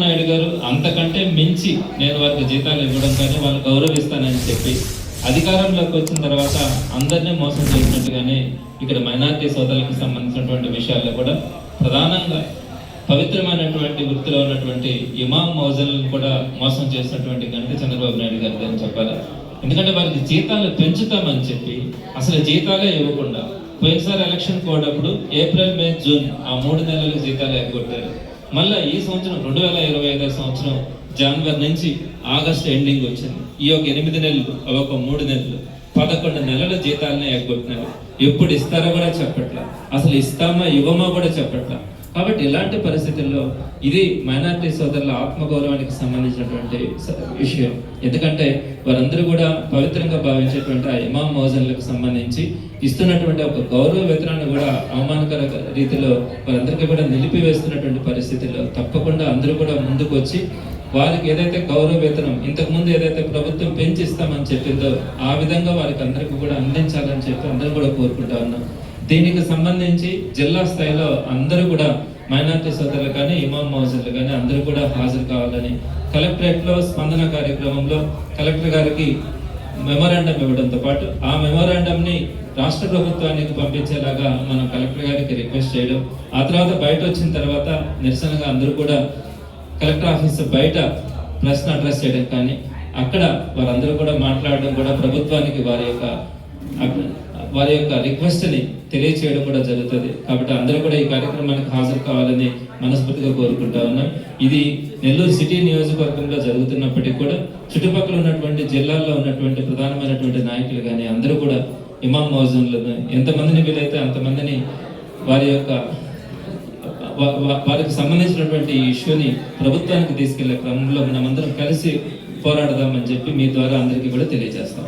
నాయుడు గారు అంతకంటే మించి నేను వారికి జీతాలు ఇవ్వడం కానీ వాళ్ళు గౌరవిస్తానని చెప్పి అధికారంలోకి వచ్చిన తర్వాత అందరినీ మోసం చేసినట్టుగానే ఇక్కడ మైనార్టీ సోదరులకు సంబంధించినటువంటి విషయాల్లో కూడా ప్రధానంగా పవిత్రమైనటువంటి వృత్తిలో ఉన్నటువంటి ఇమాం మౌజలను కూడా మోసం చేసినటువంటి గంట చంద్రబాబు నాయుడు గారి అని చెప్పాలి? ఎందుకంటే వారికి జీతాలు పెంచుతామని చెప్పి అసలు జీతాలే ఇవ్వకుండా పోయినసారి election code April May June ఆ మూడు నెలలకు జీతాలు ఎగ్గొట్టారు. మళ్ళీ ఈ సంవత్సరం రెండు వేల ఇరవై ఐదో సంవత్సరం జనవరి నుంచి ఆగస్ట్ ఎండింగ్ వచ్చింది. ఈ ఒక ఎనిమిది నెలలు అవి ఒక మూడు నెలలు పదకొండు నెలల జీతాలనే ఎగ్గొట్టినారు ఎప్పుడు ఇస్తారో కూడా చెప్పట్లా. అసలు ఇస్తామా ఇవ్వమా కూడా చెప్పట్లా. కాబట్టి ఇలాంటి పరిస్థితుల్లో ఇది మైనారిటీ సోదరుల ఆత్మగౌరవానికి సంబంధించినటువంటి విషయం. ఎందుకంటే వారందరూ కూడా పవిత్రంగా భావించేటువంటి ఆ ఇమాం మోజన్లకు సంబంధించి ఇస్తున్నటువంటి ఒక గౌరవ వేతనాన్ని కూడా అవమానకర రీతిలో వారందరికీ కూడా నిలిపివేస్తున్నటువంటి పరిస్థితుల్లో తప్పకుండా అందరూ కూడా ముందుకు వచ్చి వారికి ఏదైతే గౌరవ వేతనం ఇంతకు ముందు ఏదైతే ప్రభుత్వం పెంచిస్తామని చెప్పిందో ఆ విధంగా వారికి అందరికీ కూడా అందించాలని చెప్పి అందరూ కూడా కోరుకుంటా ఉన్నాం. దీనికి సంబంధించి జిల్లా స్థాయిలో అందరూ కూడా మైనార్టీ సోదరులు కానీ ఇమాం మౌజర్లు కానీ అందరూ కూడా హాజరు కావాలని కలెక్టరేట్లో స్పందన కార్యక్రమంలో కలెక్టర్ గారికి మెమోరాండం ఇవ్వడంతో పాటు ఆ మెమోరాండంని రాష్ట్ర ప్రభుత్వానికి పంపించేలాగా మనం కలెక్టర్ గారికి రిక్వెస్ట్ చేయడం ఆ తర్వాత బయట వచ్చిన తర్వాత నిరసనగా అందరూ కూడా కలెక్టర్ ఆఫీస్ బయట ప్రశ్న అడ్రస్ చేయడం కానీ అక్కడ వారందరూ కూడా మాట్లాడడం కూడా ప్రభుత్వానికి వారి యొక్క వారి యొక్క రిక్వెస్ట్ని తెలియచేయడం కూడా జరుగుతుంది. కాబట్టి అందరూ కూడా ఈ కార్యక్రమానికి హాజరు కావాలని మనస్ఫూర్తిగా కోరుకుంటా ఉన్నాం. ఇది నెల్లూరు సిటీ నియోజకవర్గంలో జరుగుతున్నప్పటికీ కూడా చుట్టుపక్కల ఉన్నటువంటి జిల్లాల్లో ఉన్నటువంటి ప్రధానమైనటువంటి నాయకులు కానీ అందరూ కూడా ఇమాం మౌజన్లను ఎంతమందిని వీలైతే అంతమందిని వారి యొక్క వారికి సంబంధించినటువంటి ఇష్యూని ప్రభుత్వానికి తీసుకెళ్ళే క్రమంలో మనమందరం కలిసి పోరాడదామని చెప్పి మీ ద్వారా అందరికీ కూడా తెలియజేస్తాం.